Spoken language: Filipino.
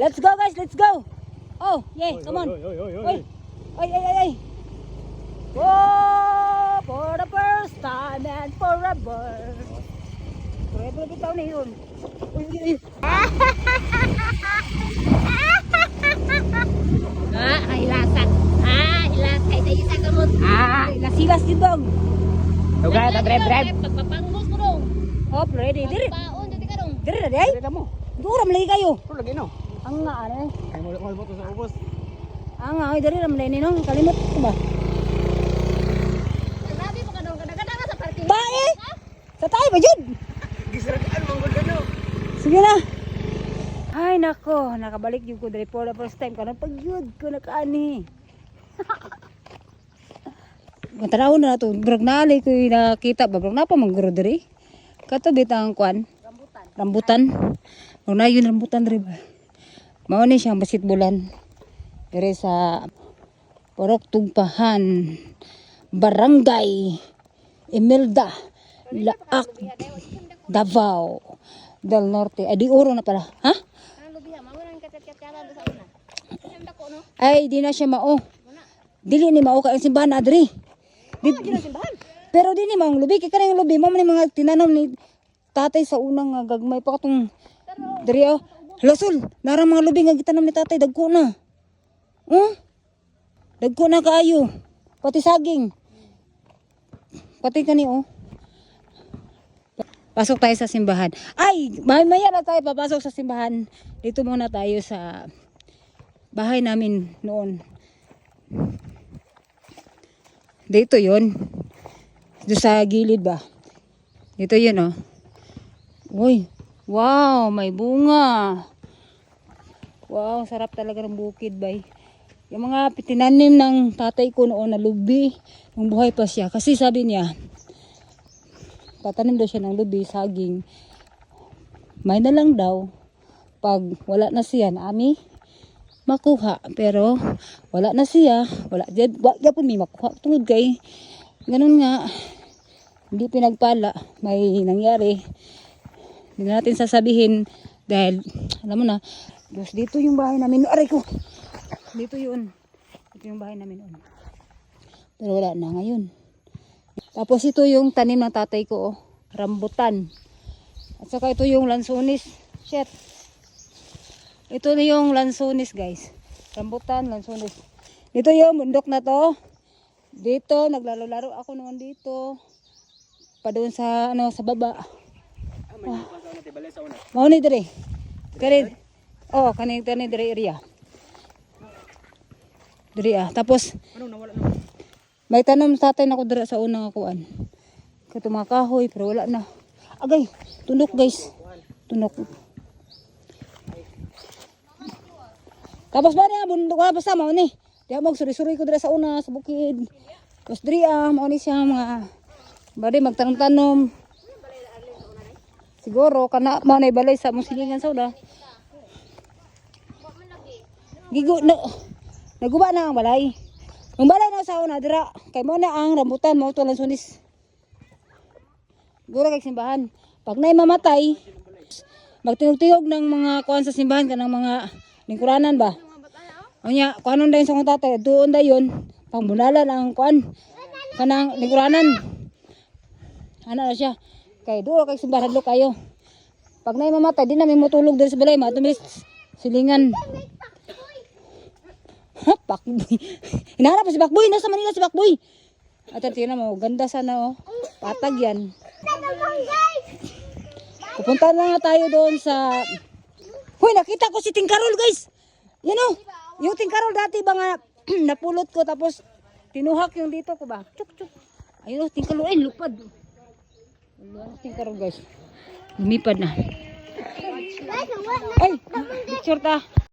Let's go guys, let's go. Oh, yay, come on. Oy, oy, oy, oy. Oy. Ay, ay, ay, ay. Oh, for the first time and forever. Forever bitaw na yun. Uy, uy, uy. Ah, ay lasa. Ah, ilas kay tayo sa kamot. Ah, nasilas yun dong. Tugay, ta drive, drive. Pagpapangos mo dong. Hop, ready. Diri, Paon dito ka dong. diri na day. Dito mo. Dura malay kayo. Pero lagi no. Ang nga, ano eh. Ay mo mo to sa ubos. Ang nga, ay, diri na malay ninong. Kalimot ko ba? Grabe mo ka dong. Kadagada ka sa parking. Ba eh! Sa tayo ba yun? Gisragaan mo gud no. Sige na. Ay nako, nakabalik yung ko dali for the first time karon pag yun ko nakaani. Matanaw na to, brag nali ko yung nakita ba brag napa man guro diri. Kato bitang kwan. Rambutan. Rambutan. Brag na yun rambutan diri ba. Mao ni siyang basketbolan. Diri sa Porok Tugpahan. Barangay Imelda. Laak Davao del Norte. Ay, di oro na pala. Ha? Ay, di na siya mao. Dili ni mao ka ang simbahan na adri. Di, pero di ni mao ang lubi. Kaya kanang lubi. Mamo ni mga tinanom ni tatay sa unang nga gagmay pa katong diri oh. Lasol, narang mga lubi nga gitanom ni tatay. Dagko na. Oh? Dagko na kaayo. Pati saging. Pati kani oh. Pasok tayo sa simbahan. Ay, may maya na tayo papasok sa simbahan. Dito muna tayo sa bahay namin noon. Dito yon Dito sa gilid ba? Dito yun oh. Uy, wow, may bunga. Wow, sarap talaga ng bukid bay. Yung mga tinanim ng tatay ko noon na lubi, nung buhay pa siya. Kasi sabi niya, tatanim daw siya ng lubi, saging. May na lang daw, pag wala na siya, na ami, makuha. Pero, wala na siya, wala, wag po may makuha. Tungod kay, ganun nga, hindi pinagpala, may nangyari. Hindi na natin sasabihin, dahil, alam mo na, Diyos, dito yung bahay namin. Aray ko! Dito yun. Dito yung bahay namin noon. Pero wala na ngayon. Tapos ito yung tanim ng tatay ko, oh. rambutan. At saka ito yung lansonis. Shit. Ito na yung lansonis, guys. Rambutan, lansonis. Dito yung bundok na to. Dito, naglalaro-laro ako noon dito. Pa doon sa, ano, sa baba. Mao ni dire. Kani Oh, kani kani dire area. Dire ah. Tapos Ano nawala na? may tanom sa tatay nako dira sa unang akuan. Kato mga kahoy pero wala na. Agay, tunok guys. Tunok. Tapos ba niya bundok ka basta mao ni. Di mo suri-suri ko dira sa una sa bukid. Tapos diri ah mao ni siya mga bari magtanom-tanom. Siguro kana mao na balay sa mong silingan una. Gigo na naguba na ang balay. Ang balay na sa una dira kay mo na ang rambutan mo to lang sunis. Gura kay simbahan. Pag nay mamatay, magtingog-tingog ng mga kuan sa simbahan kanang mga lingkuranan ba. O nya, kuanon dayon sa kong tatay, doon dayon pangbunalan ang kuan kanang lingkuranan. Ano na siya? Kay duro kay simbahan hadlo kayo. Pag nay mamatay, di namin mutulog diri sa balay, matumis silingan. Ha, Pakboy. Hinahanap si Pakboy. Nasa Manila si Pakboy. At tingnan mo, ganda sana oh. Patag yan. Pupunta na nga tayo doon sa... Hoy, nakita ko si Tingkarol guys. Yan oh. Yung Tingkarol dati ba nga napulot ko tapos tinuhak yung dito ko ba? Chuk chuk. Ayun oh, Tingkarol. Ay, lupad. Wala na Tingkarol guys. Lumipad na. Ay, picture ta.